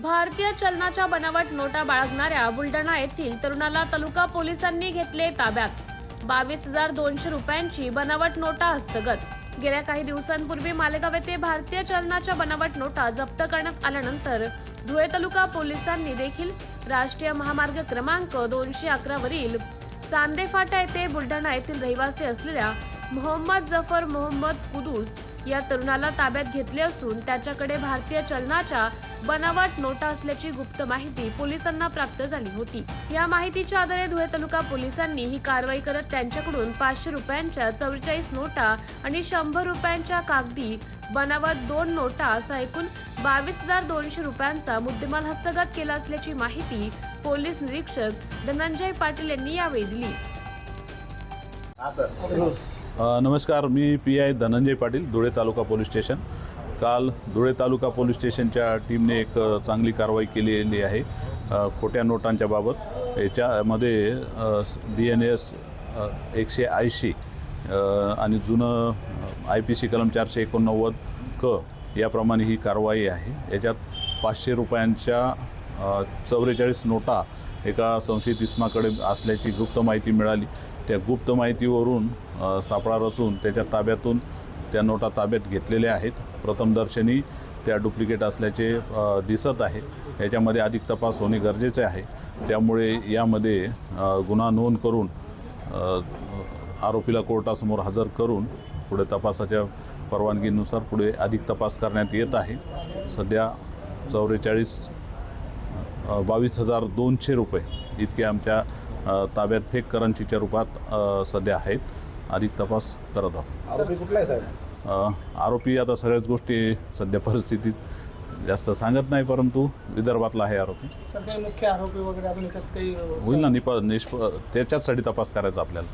भारतीय चलनाच्या बनावट नोटा बाळगणाऱ्या बुलढाणा येथील तरुणाला तालुका पोलिसांनी घेतले ताब्यात. बावीस हजार दोनशे रुपयांची बनावट नोटा हस्तगत. गेल्या काही दिवसांपूर्वी मालेगाव येथे भारतीय चलनाच्या बनावट नोटा जप्त करण्यात आल्यानंतर धुळे तालुका पोलिसांनी देखील राष्ट्रीय महामार्ग क्रमांक दोनशे अकरा वरील चांदे फाटा येथे बुलढाणा येथील रहिवासी असलेल्या मोहम्मद जफर मोहम्मद कुदूस या तरुणाला ताब्यात घेतले असून त्याच्याकडे भारतीय चलनाच्या बनावट नोटा असल्याची गुप्त माहिती पोलिसांना प्राप्त झाली होती. या माहितीच्या आधारे धुळे तालुका पोलिसांनी ही कारवाई करत त्यांच्याकडून पाचशे रुपयांच्या चौवेचाळीस नोटा आणि शंभर रुपयांच्या कागदी बनावट दोन नोटा असा एकूण बावीस हजार दोनशे रुपयांचा मुद्देमाल हस्तगत केला असल्याची माहिती पोलीस निरीक्षक धनंजय पाटील यांनी यावेळी दिली. नमस्कार मी P I Dhananjay Patil Dhule taluka police station. काल धुळे तालुका पोलीस स्टेशनच्या टीमने एक चांगली कारवाई केलेली आहे खोट्या नोटांच्या बाबत. याच्यामध्ये डी एन एस एकशे ऐंशी आणि जुनं आय पी सी कलम चारशे एकोणनव्वद क याप्रमाणे ही कारवाई आहे. याच्यात पाचशे रुपयांच्या चौवेचाळीस नोटा एका संशयित इस्माकडे असल्याची गुप्त माहिती मिळाली. त्या गुप्त माहितीवरून सापळा रचून त्याच्या ताब्यातून त्या नोटा ताब्यात घेतलेल्या आहेत. प्रथमदर्शनी त्या डुप्लिकेट असल्याचे दिसत आहे. याच्यामध्ये अधिक तपास होणे गरजेचे आहे. त्यामुळे यामध्ये गुन्हा नोंद करून आरोपीला कोर्टासमोर हजर करून पुढे तपासाच्या परवानगीनुसार पुढे अधिक तपास करण्यात येत आहे. सध्या चौवेचाळीस बावीस हजार दोनशे रुपये इतके आमच्या ताब्यात फेक करन्सीच्या रूपात सध्या आहेत. अधिक तपास करत आहोत. आरोपी कुठला आहे साहेब? आरोपी आता सगळ्याच गोष्टी सध्या परिस्थितीत जास्त सांगत नाही परंतु विदर्भातला आहे आरोपी. सर काही मुख्य आरोपी वगैरे होईल ना निप निष्प त्याच्याचसाठी तपास करायचा आपल्याला.